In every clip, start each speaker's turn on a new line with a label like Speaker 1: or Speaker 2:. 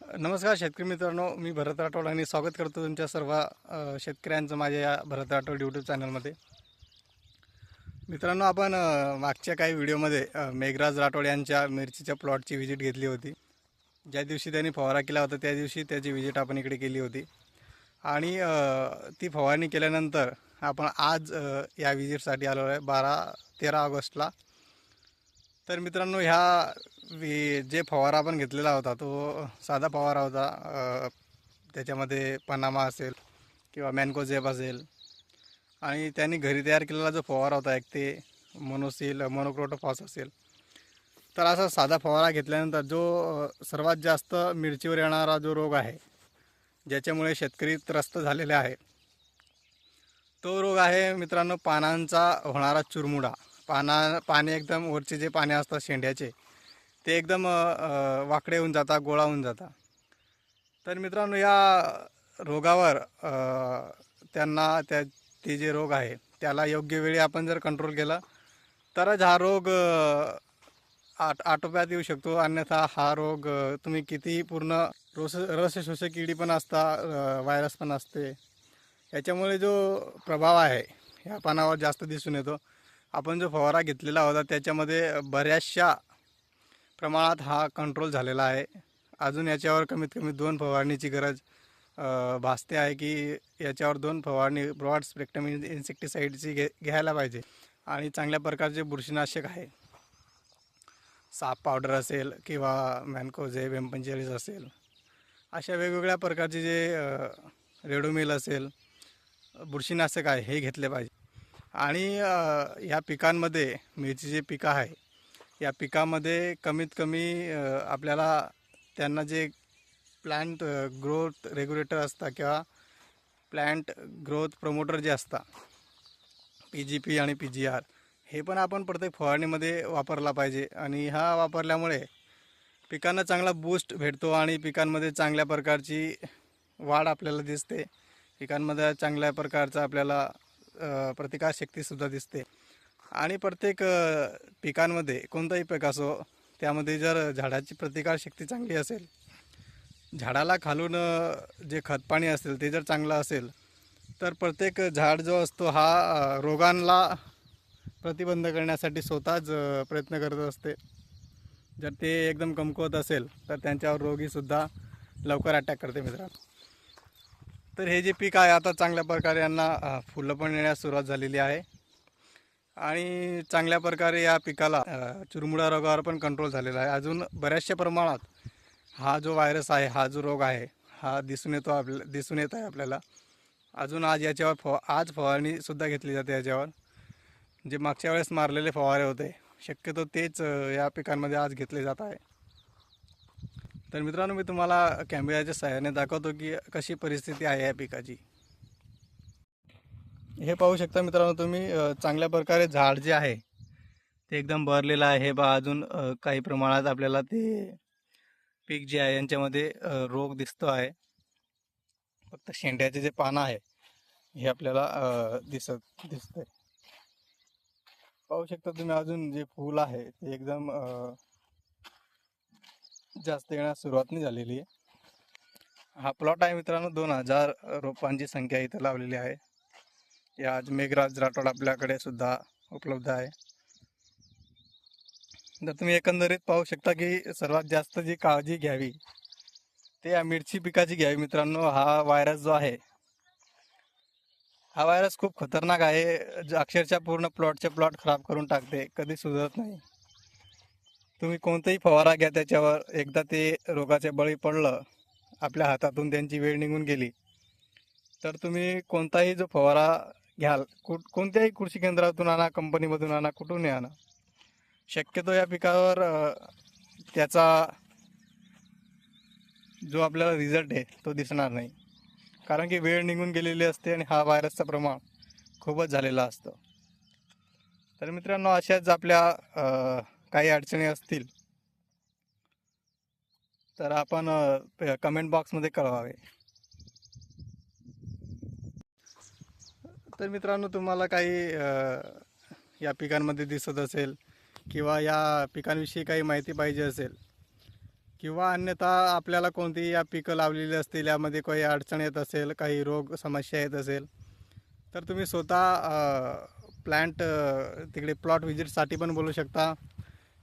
Speaker 1: नमस्कार शेतकरी मित्रांनो मी भरत राठोड आणि स्वागत करतो तुमच्या सर्व शेतकऱ्यांचं माझ्या या भरत राठोड यूट्यूब चॅनलमध्ये मित्रांनो आपण मागच्या काही व्हिडिओमध्ये मेघराज राठोड यांच्या मिरचीच्या प्लॉटची व्हिजिट घेतली होती. ज्या दिवशी त्यांनी फवारा केला होता त्या दिवशी त्याची व्हिजिट आपण इकडे केली होती. आणि ती फवारणी केल्यानंतर आपण आज या व्हिजिटसाठी आलो आहे बारा तेरा ऑगस्टला. तर मित्रांनो ह्या जे फवारा आपण घेतलेला होता तो साधा फवारा होता. त्याच्यामध्ये पनामा असेल किंवा मॅनकोझेब असेल. आणि त्यांनी घरी तयार केलेला जो फवारा होता एक ते मोनोसिल मोनोक्रोटोफॉस असेल. तर असा साधा फवारा घेतल्यानंतर जो सर्वात जास्त मिरचीवर येणारा जो रोग आहे ज्याच्यामुळे शेतकरी त्रस्त झालेले आहे तो रोग आहे मित्रांनो पानांचा होणारा चुरमुडा. पाना पाने एकदम वरचे जे पाने असतात शेंड्याचे ते एकदम वाकडे होऊन जातात गोळा होऊन जातात. तर मित्रांनो या रोगावर त्यांना त्या ते जे रोग आहे त्याला योग्य वेळी आपण जर कंट्रोल केला तरच हा रोग आट आटोप्यात येऊ शकतो. अन्यथा हा रोग तुम्ही कितीही पूर्ण रोस रस शोषक किडी पण असता व्हायरस पण असते. याच्यामुळे जो प्रभाव आहे ह्या पानावर जास्त दिसून येतो. आपण जो फवारा घेतलेला होता त्याच्यामध्ये बऱ्याचशा प्रमाणात हा कंट्रोल झालेला आहे. अजून याच्यावर कमीत कमी दोन फवारणीची गरज भासते आहे की याच्यावर दोन फवारणी ब्रॉड स्पेक्ट्रम इन्सेक्टिसाईडची घे घ्यायला पाहिजे आणि चांगल्या प्रकारचे बुरशीनाशक आहे. साप पावडर असेल किंवा मॅनकोझे वेम्पंचेरीज असेल अशा वेगवेगळ्या प्रकारचे जे रेडोमिल असेल बुरशीनाशक आहे हे घेतले पाहिजे. आणि ह्या पिकांमध्ये मिरची जे पिकं आहे या पिकामध्ये कमीत कमी आपल्याला त्यांना जे प्लांट ग्रोथ रेग्युलेटर असतात किंवा प्लांट ग्रोथ प्रमोटर जे असतात पी जी पी आणि पी जी आर हे पण आपण प्रत्येक फवारणीमध्ये वापरला पाहिजे. आणि हा वापरल्यामुळे पिकांना चांगला बूस्ट भेटतो आणि पिकांमध्ये चांगल्या प्रकारची वाढ आपल्याला दिसते. पिकांमध्ये चांगल्या प्रकारचा आपल्याला प्रतिकारशक्तीसुद्धा दिसते. आणि प्रत्येक पिकांमध्ये कोणताही पीक असो त्यामध्ये जर झाडाची प्रतिकारशक्ती चांगली असेल झाडाला खालून जे खतपाणी असेल ते जर चांगलं असेल तर प्रत्येक झाड जो असतो हा रोगांना प्रतिबंध करण्यासाठी स्वतःच प्रयत्न करत असते. जर ते एकदम कमकुवत असेल तर त्यांच्यावर रोगीसुद्धा लवकर अटॅक करते मित्रांनो. तर हे जे पीक आहे आता चांगल्या प्रकारे यांना फुलं पण येण्यास सुरुवात झालेली आहे. आणि चांगल्या प्रकारे या पिकाला चुरमुळा रोगावर पण कंट्रोल झालेला आहे. अजून बऱ्याचशा प्रमाणात हा जो व्हायरस आहे हा जो रोग आहे हा दिसून येतो आपल्या दिसून येत आहे आपल्याला. अजून आज याच्यावर फव आज फवारणीसुद्धा घेतली जाते याच्यावर. जे मागच्या वेळेस मारलेले फवारे होते शक्यतो तेच या पिकांमध्ये आज घेतले जात आहे. तर मित्रांनो मी तुम्हाला कॅमेऱ्याच्या सहाय्याने दाखवतो की कशी परिस्थिती आहे या पिकाची. हे पाहू शकता मित्रांनो तुम्ही चांगल्या प्रकारे झाड जे आहे ते एकदम भरलेलं आहे हे अजून काही प्रमाणात आपल्याला ते पीक जे आहे यांच्यामध्ये रोग दिसतो आहे. फक्त शेंड्याचे जे पानं आहे हे आपल्याला दिसत दिसतंय. पाहू शकता तुम्ही अजून जे फूल आहे ते एकदम जास्त येण्यास सुरुवात नाही झालेली आहे. हा प्लॉट आहे मित्रांनो दोन हजार रोपांची संख्या इथं लावलेली आहे. या आज मेघराज राठोड आपल्याकडे सुद्धा उपलब्ध आहे. तर तुम्ही एकंदरीत पाहू शकता की सर्वात जास्त जी काळजी घ्यावी ते या मिरची पिकाची घ्यावी मित्रांनो हा व्हायरस जो आहे. हा व्हायरस खूप खतरनाक आहे. अक्षरशः पूर्ण प्लॉटचे प्लॉट खराब करून टाकते. कधी सुधरत नाही. तुम्ही कोणताही फवारा घ्या त्याच्यावर एकदा ते रोगाचे बळी पडलं आपल्या हातातून त्यांची वेळ निघून गेली. तर तुम्ही कोणताही जो फवारा घ्याल कुठ कोणत्याही कृषी केंद्रातून आणा कंपनीमधून आणा कुठूनही आणा शक्यतो या पिकावर त्याचा जो आपल्याला रिझल्ट आहे तो दिसणार नाही. कारण की वेळ निघून गेलेली असते आणि हा व्हायरसचं प्रमाण खूपच झालेलं असतं. तर मित्रांनो अशाच आपल्या काही अडचणी असतील तर आपण कमेंट बॉक्समध्ये कळवावे. तर मित्रांनो तुम्हाला काही या पिकांमध्ये दिसत असेल किंवा या पिकांविषयी काही माहिती पाहिजे असेल किंवा अन्यथा आपल्याला कोणती या पिकं लावलेली असतील यामध्ये काही अडचण येत असेल काही रोग समस्या येत असेल तर तुम्ही स्वतः प्लॅन्ट तिकडे प्लॉट व्हिजिटसाठी पण बोलू शकता.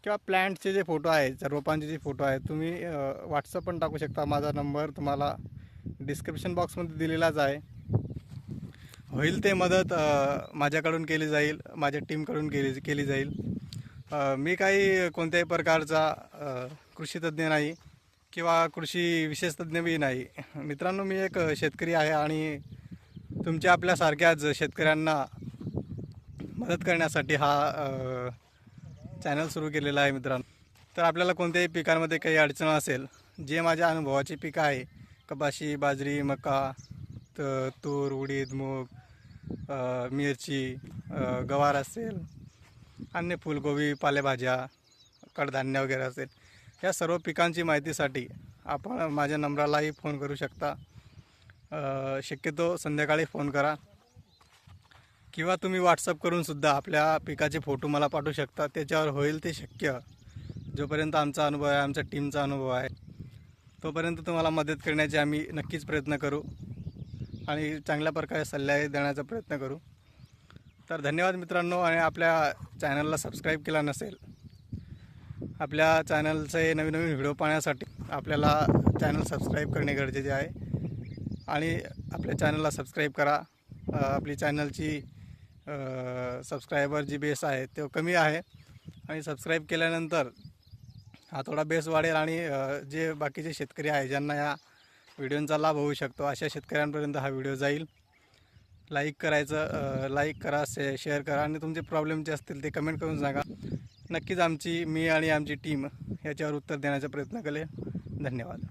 Speaker 1: किंवा प्लॅन्टचे जे फोटो आहेत रोपांचे जे फोटो आहेत तुम्ही व्हॉट्सअप पण टाकू शकता माझा नंबर तुम्हाला डिस्क्रिप्शन बॉक्समध्ये दिलेलाच आहे. होईल ते मदत माझ्याकडून केली जाईल माझ्या टीमकडून केली केली जाईल. मी काही कोणत्याही प्रकारचा कृषीतज्ज्ञ कृषीतज्ञ नाही किंवा कृषी विशेष तज्ज्ञ बी नाही. मित्रांनो मी एक शेतकरी आहे आणि तुमच्या आपल्यासारख्याच शेतकऱ्यांना मदत करण्यासाठी हा चॅनल सुरू केलेलं आहे मित्रांनो. तर आपल्याला कोणत्याही पिकांमध्ये काही अडचण असेल जे माझ्या अनुभवाची पिकं आहे कपाशी बाजरी मका त तूर उडीद मूग मिरची गवार असेल अन्य फुलगोबी पालेभाज्या कडधान्य वगैरे असेल या सर्व पिकांची माहितीसाठी आपण माझ्या नंबरालाही फोन करू शकता. शक्यतो संध्याकाळी फोन करा. किंवा तुम्ही व्हॉट्सअप करून सुद्धा आपल्या पिकाचे फोटो मला पाठवू शकता. त्याच्यावर होईल ते शक्य. जोपर्यंत आमचा अनुभव आहे आमच्या टीमचा अनुभव आहे तोपर्यंत तुम्हाला मदत करण्याचे आम्ही नक्कीच प्रयत्न करू आणि चांगल्या प्रकारे सल्ला देण्याचा प्रयत्न करू. तर धन्यवाद मित्रांनो आणि आपल्या चॅनलला सबस्क्राईब केला नसेल आपल्या चॅनलचे नवीन नवीन व्हिडिओ पाहण्यासाठी आपल्याला चॅनल सबस्क्राईब करणे गरजेचे आहे. आणि आपल्या चॅनलला सबस्क्राईब करा. आपली चॅनलची सबस्क्रायबर जी बेस आहे तो कमी आहे. आणि सबस्क्राईब केल्यानंतर हा थोडा बेस वाढेल आणि जे बाकीचे शेतकरी आहे ज्यांना या व्हिडिओंचा लाभ होऊ शकतो अशा शेतकऱ्यांपर्यंत हा व्हिडिओ जाईल. लाईक करायचं लाईक करा शे शेअर करा आणि तुमचे प्रॉब्लेम जे असतील ते कमेंट करून सांगा. नक्कीच आमची मी आणि आमची टीम याच्यावर उत्तर देण्याचा प्रयत्न करेल. धन्यवाद.